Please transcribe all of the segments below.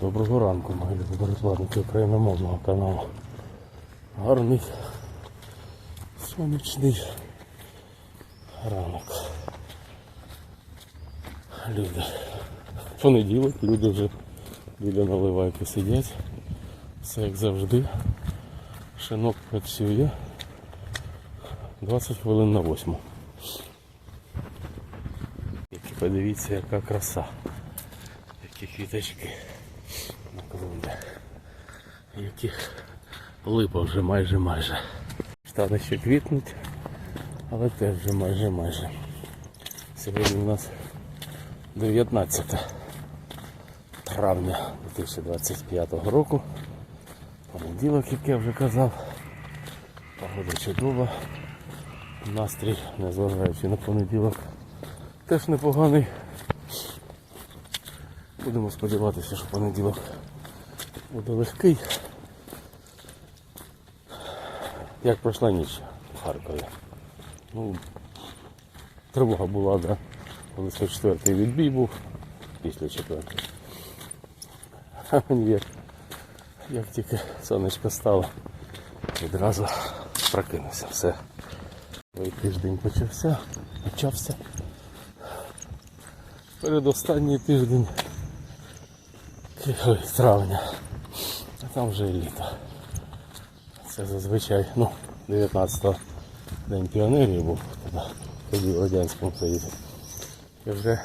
Доброго ранку, мої перекладники україномовного каналу. Гарний сонячний ранок. Люди. Понеділок, люди вже біля наливайки сидять. Все як завжди. Шинок працює. 20 хвилин на 8. Подивіться, яка краса. Які квіточки на клумбі. Які липа вже майже майже. Стане ще квітнуть, але теж вже майже майже. Сьогодні у нас 19 травня 2025 року. Понеділок, як я вже казав. Погода чудова. Настрій, незважаючи на понеділок, теж непоганий. Будемо сподіватися, що понеділок буде легкий. Як пройшла ніч в Харкові. Ну, тривога була, да. Коли це четвертий відбій був, після четвертого. А мені як, як тільки сонечко стало, відразу прокинувся. Все. Той тиждень почався, почався. Передостанній тиждень ой, травня. А там вже і літо. Це зазвичай, ну, 19-го день піонерів був тоді, тоді в Радянському Союзі. І вже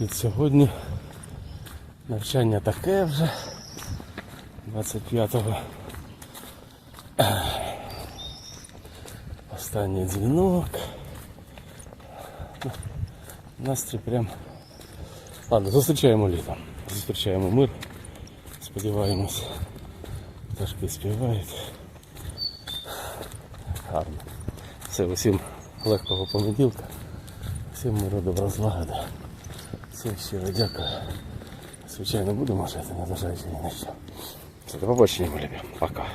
від сьогодні навчання таке вже 25-го. Останній дзвінок. Настрій прям. Ладно, зустрічаємо літо. Зустрічаємо мир. Сподіваємось. Пташки співають. Гарно. Все, усім легкого понеділка. Всім миру добра злагоди. Всім щиро дякую. Звичайно, будемо жити, незважаючи ні на що. Все, до побачення, любі. Пока.